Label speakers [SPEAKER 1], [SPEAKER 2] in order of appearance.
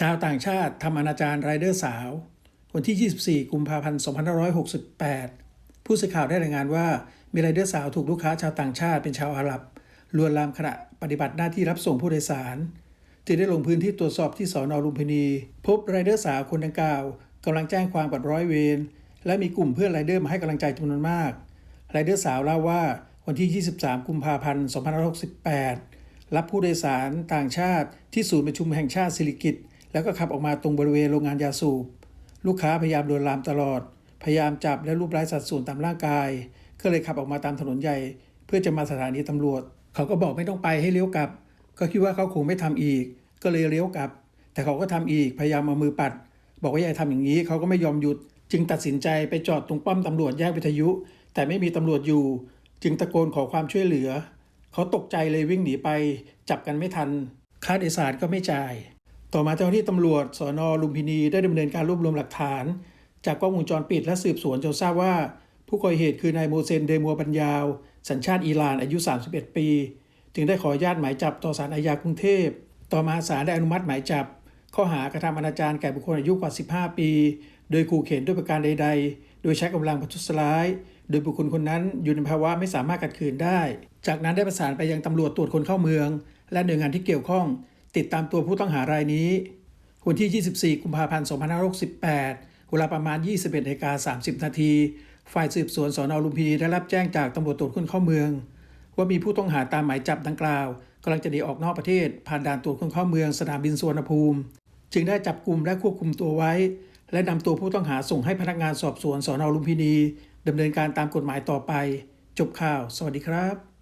[SPEAKER 1] ชาวต่างชาติทำอนาจารไรเดอร์สาว วันที่ 24 กุมภาพันธ์ 2568 ผู้สื่อข่าวได้รายงานว่า มีไรเดอร์สาวถูกลูกค้าชาวต่างชาติเป็นชาวอาหรับลวนลามขณะปฏิบัติหน้าที่รับส่งผู้โดยสารจึงได้ลงพื้นที่ตรวจสอบที่สอนอลุมพินี พบไรเดอร์สาวคนดังกล่าวกำลังแจ้งความกับร้อยเวรและมีกลุ่มเพื่อนไรเดอร์มาให้กำลังใจจำนวนมากไรเดอร์สาวเล่าว่าวันที่ 23 กุมภาพันธ์ 2568 รับผู้โดยสารต่างชาติที่ศูนย์ประชุมแห่งชาติสิริกิติ์ แล้วก็ขับออกมาตรงบริเวณโรงงานยาสูบ ลูกค้าพยายามลวนลามตลอด พยายามจับและรูปไร้สัดส่วนตามร่างกาย ก็เลยขับออกมาตามถนนใหญ่ เพื่อจะมาสถานีตำรวจ เขาก็บอกไม่ต้องไปให้เลี้ยวกลับ ก็คิดว่าเขาคงไม่ทำอีก ก็เลยเลี้ยวกลับ แต่เขาก็ทำอีกพยายามเอามือปัด บอกว่าอย่าทำอย่างนี้เขาก็ไม่ยอมหยุด จึงตัดสินใจไปจอดตรงป้อมตำรวจแยกวิทยุ แต่ไม่มีตำรวจอยู่ จึงตะโกนขอความช่วยเหลือ เขาตกใจเลยวิ่งหนีไป จับกันไม่ทันค่าโดยสารก็ไม่จ่าย ต่อมาเจ้าหน้าที่ตำรวจสอนอลุมพินีได้ดำเนินการรวบรวมหลักฐาน จากกล้องวงจรปิดและสืบสวนจนทราบว่า ผู้ก่อเหตุคือนายโมเซนเดมัวปัญญาว สัญชาติอิหร่านอายุ 31 ปี จึงได้ขออนุญาตหมายจับต่อศาลอาญากรุงเทพ ต่อมาศาลได้อนุมัติหมายจับ ข้อหากระทำอนาจารแก่บุคคลอายุกว่า 15 ปี โดยขู่เข็นด้วยประการใด ๆ โดยใช้กำลังประทุษร้าย โดยบุคคลคนนั้นอยู่ในภาวะไม่สามารถขัดขืนได้ จากนั้นได้ประสานไปยังตำรวจตรวจคนเข้าเมือง และหน่วยงานที่เกี่ยวข้อง ติดตามตัวผู้ต้องหารายนี้ วันที่ 24 กุมภาพันธ์ 2568 เวลาประมาณ 21นาฬิกา30 นาที ฝ่ายสืบสวนสอนอลุมพินีได้รับแจ้งจากตำรวจตรวจคนเข้าเมือง ว่ามีผู้ต้องหาตามหมายจับดังกล่าวกำลังจะหนีออกนอกประเทศ ผ่านด่านตรวจคนเข้าเมืองสนามบินสุวรรณภูมิ จึงได้จับกลุ่มและควบคุมตัวไว้ และนำตัวผู้ต้องหาส่งให้พนักงานสอบสวนสอนอลุมพินีดำเนินการตามกฎหมายต่อไป จบข่าว สวัสดีครับ